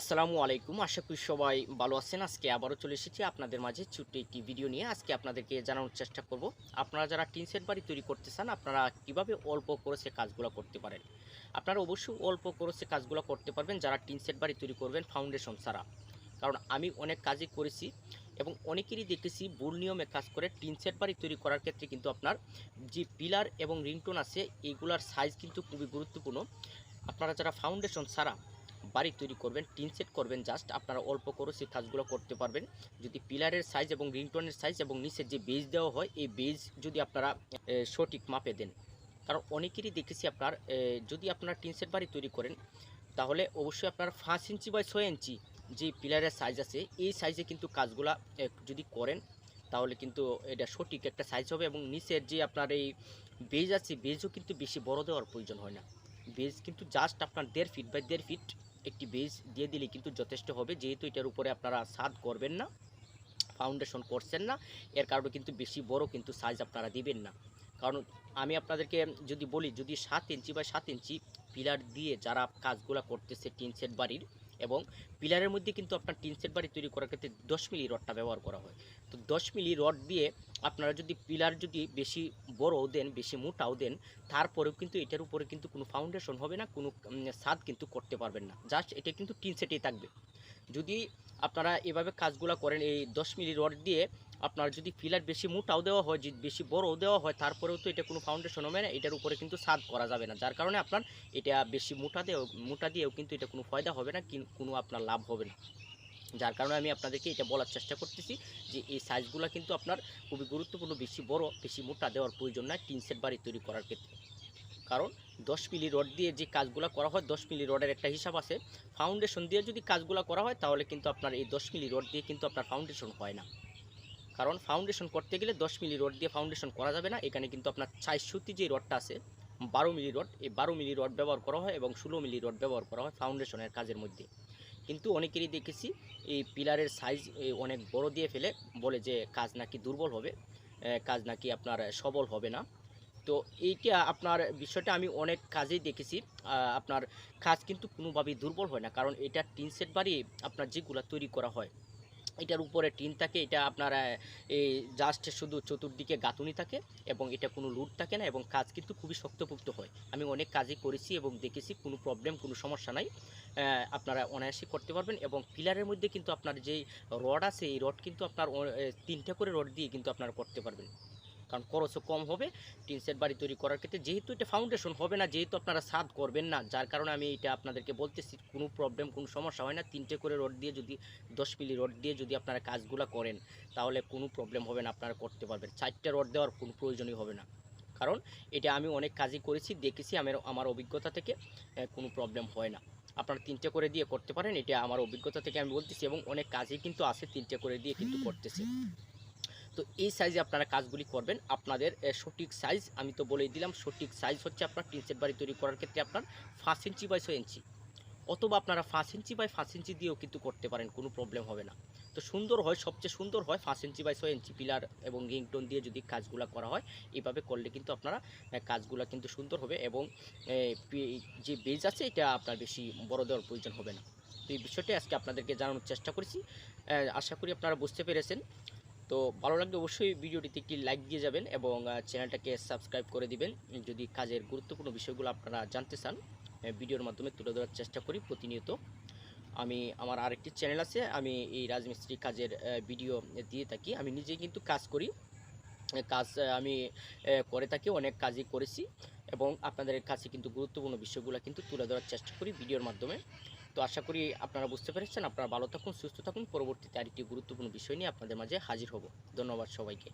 আসসালামু আলাইকুম। আশা করি সবাই ভালো আছেন। আজকে আবারও চলে এসেছি আপনাদের মাঝে ছোট্ট একটি ভিডিও নিয়ে। আজকে আপনাদেরকে জানানোর চেষ্টা করব, আপনারা যারা টিন সেট বাড়ি তৈরি করতে চান, আপনারা কীভাবে অল্প খরচে কাজগুলো করতে পারেন? আপনারা অবশ্যই অল্প খরচে কাজগুলো করতে পারবেন যারা টিন সেট বাড়ি তৈরি করবেন ফাউন্ডেশন ছাড়া। কারণ আমি অনেক কাজই করেছি এবং অনেকেরই দেখেছি ভুল নিয়মে কাজ করে টিন সেট বাড়ি তৈরি করার ক্ষেত্রে কিন্তু আপনার যে পিলার এবং রিংটোন আছে এইগুলার সাইজ কিন্তু খুবই গুরুত্বপূর্ণ। আপনারা যারা ফাউন্ডেশন ছাড়া বাড়ি তৈরি করবেন, টিন সেট করবেন জাস্ট আপনারা অল্প খরচে কাজগুলো করতে পারবেন। যদি পিলারের সাইজ এবং রিংটনের সাইজ এবং নিচের যে বেজ দেওয়া হয়, এই বেজ যদি আপনারা সঠিক মাপে দেন। কারণ অনেকেরই দেখেছি আপনার যদি আপনারা টিন সেট বাড়ি তৈরি করেন, তাহলে অবশ্যই আপনার পাঁচ ইঞ্চি বাই ছয় ইঞ্চি যে পিলারের সাইজ আছে, এই সাইজে কিন্তু কাজগুলা যদি করেন, তাহলে কিন্তু এটা সঠিক একটা সাইজ হবে এবং নিচের যে আপনার এই বেজ আছে বেজও কিন্তু বেশি বড় দেওয়ার প্রয়োজন হয় না। বেজ কিন্তু জাস্ট আপনার দেড় ফিট বাই দেড় ফিট একটি বেজ দিয়ে দিলে কিন্তু যথেষ্ট হবে। যেহেতু এটার উপরে আপনারা সাদ করবেন না ফাউন্ডেশন করছেন না, এর কারণে কিন্তু বেশি বড় কিন্তু সাইজ আপনারা দিবেন না। কারণ আমি আপনাদেরকে যদি বলি, যদি সাত ইঞ্চি বা সাত ইঞ্চি পিলার দিয়ে যারা কাজগুলো করতেছে টিন সেট বাড়ির এবং পিলারের মধ্যে কিন্তু আপনার টিন সেট বাড়ি তৈরি করার ক্ষেত্রে দশ মিলি রডটা ব্যবহার করা হয়। তো দশ মিলি রড দিয়ে আপনারা যদি পিলার যদি বেশি বড়ও দেন, বেশি মোটাও দেন, তারপরেও কিন্তু এটার উপরে কিন্তু কোনো ফাউন্ডেশন হবে না, কোনো স্বাদ কিন্তু করতে পারবেন না। জাস্ট এটা কিন্তু টিন সেটেই থাকবে। যদি আপনারা এভাবে কাজগুলো করেন, এই দশ মিলি রড দিয়ে আপনার যদি পিলার বেশি মোটাও দেওয়া হয়, যদি বেশি বড়ও দেওয়া হয়, তারপরেও তো এটা কোনো ফাউন্ডেশন হবে না, এটার উপরে কিন্তু ছাদ করা যাবে না। যার কারণে আপনার এটা বেশি মোটা দিয়েও মোটা দিয়েও কিন্তু এটা কোনো ফায়দা হবে না, কোনো আপনার লাভ হবে না। যার কারণে আমি আপনাদেরকে এটা বলার চেষ্টা করতেছি যে এই সাইজগুলো কিন্তু আপনার খুবই গুরুত্বপূর্ণ, বেশি বড়, বেশি মোটা দেওয়ার প্রয়োজন নয়, টিন সেট বাড়ি তৈরি করার ক্ষেত্রে। কারণ দশ মিলি রড দিয়ে যে কাজগুলো করা হয়, দশ মিলি রডের একটা হিসাব আছে। ফাউন্ডেশন দিয়ে যদি কাজগুলো করা হয়, তাহলে কিন্তু আপনার এই দশ মিলি রড দিয়ে কিন্তু আপনার ফাউন্ডেশন হয় না। কারণ ফাউন্ডেশন করতে গেলে দশ মিলি রড দিয়ে ফাউন্ডেশন করা যাবে না। এখানে কিন্তু আপনার চারশোটি যে রডটা আছে, বারো মিলি রড এই বারো মিলি রড ব্যবহার করা হয় এবং ষোলো মিলি রড ব্যবহার করা হয় ফাউন্ডেশনের কাজের মধ্যে। কিন্তু অনেকেরই দেখেছি এই পিলারের সাইজ অনেক বড় দিয়ে ফেলে, বলে যে কাজ নাকি দুর্বল হবে কাজ নাকি আপনার সবল হবে না। তো এইটা আপনার বিষয়টা আমি অনেক কাজেই দেখেছি। আপনার কাজ কিন্তু কোনোভাবেই দুর্বল হয় না, কারণ এটা টিন সেট বাড়ি আপনার যেগুলো তৈরি করা হয় এটার উপরে টিন থাকে, এটা আপনার এই জাস্ট শুধু চতুর্দিকে গাঁথুনি থাকে এবং এটা কোনো লুট থাকে না এবং কাজ কিন্তু খুবই শক্তপোক্ত হয়। আমি অনেক কাজই করেছি এবং দেখেছি, কোনো প্রবলেম কোনো সমস্যা নাই। আপনারা অনায়াসে করতে পারবেন এবং পিলারের মধ্যে কিন্তু আপনার যেই রড আছে, এই রড কিন্তু আপনার তিনটা করে রড দিয়ে কিন্তু আপনারা করতে পারবেন। কারণ খরচও কম হবে, টিন সেট বাড়ি তৈরি করার ক্ষেত্রে যেহেতু এটা ফাউন্ডেশন হবে না, যেহেতু আপনারা ছাদ করবেন না, যার কারণে আমি এটা আপনাদেরকে বলতেছি, কোনো প্রবলেম কোনো সমস্যা হয় না, তিনটে করে রড দিয়ে যদি, দশ মিলি রড দিয়ে যদি আপনারা কাজগুলো করেন, তাহলে কোনো প্রবলেম হবে না, আপনারা করতে পারবেন। চারটে রড দেওয়ার কোনো প্রয়োজনই হবে না। কারণ এটা আমি অনেক কাজই করেছি, দেখেছি আমার আমার অভিজ্ঞতা থেকে কোনো প্রবলেম হয় না। আপনারা তিনটে করে দিয়ে করতে পারেন, এটা আমার অভিজ্ঞতা থেকে আমি বলতেছি, এবং অনেক কাজই কিন্তু আছে, তিনটে করে দিয়ে কিন্তু করতেছে। তো এই সাইজে আপনারা কাজগুলি করবেন। আপনাদের সঠিক সাইজ আমি তো বলেই দিলাম, সঠিক সাইজ হচ্ছে আপনার টিন সেট বাড়ি তৈরি করার ক্ষেত্রে আপনার পাঁচ ইঞ্চি বাই ছয় ইঞ্চি। অথবা আপনারা পাঁচ ইঞ্চি বাই পাঁচ ইঞ্চি দিয়েও কিন্তু করতে পারেন, কোনো প্রবলেম হবে না। তো সুন্দর হয়, সবচেয়ে সুন্দর হয় পাঁচ ইঞ্চি বাই ছয় ইঞ্চি পিলার এবং রিংটোন দিয়ে যদি কাজগুলো করা হয়, এইভাবে করলে কিন্তু আপনারা কাজগুলো কিন্তু সুন্দর হবে এবং যে বেজ আছে, এটা আপনার বেশি বড় দেওয়ার প্রয়োজন হবে না। তো এই বিষয়টা আজকে আপনাদেরকে জানানোর চেষ্টা করেছি। আশা করি আপনারা বুঝতে পেরেছেন। তো ভালো লাগলে অবশ্যই ভিডিওটিতে একটি লাইক দিয়ে যাবেন এবং চ্যানেলটাকে সাবস্ক্রাইব করে দিবেন। যদি কাজের গুরুত্বপূর্ণ বিষয়গুলো আপনারা জানতে চান ভিডিওর মাধ্যমে তুলে ধরার চেষ্টা করি প্রতিনিয়ত। আমি, আমার আরেকটি চ্যানেল আছে, আমি এই রাজমিস্ত্রি কাজের ভিডিও দিয়ে থাকি। আমি নিজেই কিন্তু কাজ করি। কাজ আমি করে থাকি, অনেক কাজই করেছি এবং আপনাদের কাছে কিন্তু গুরুত্বপূর্ণ বিষয়গুলো কিন্তু তুলে ধরার চেষ্টা করি ভিডিওর মাধ্যমে। তো আশা করি আপনারা বুঝতে পেরেছেন। আপনারা ভালো থাকুন, সুস্থ থাকুন। পরবর্তীতে আরেকটি গুরুত্বপূর্ণ বিষয় নিয়ে আপনাদের মাঝে হাজির হব। ধন্যবাদ সবাইকে।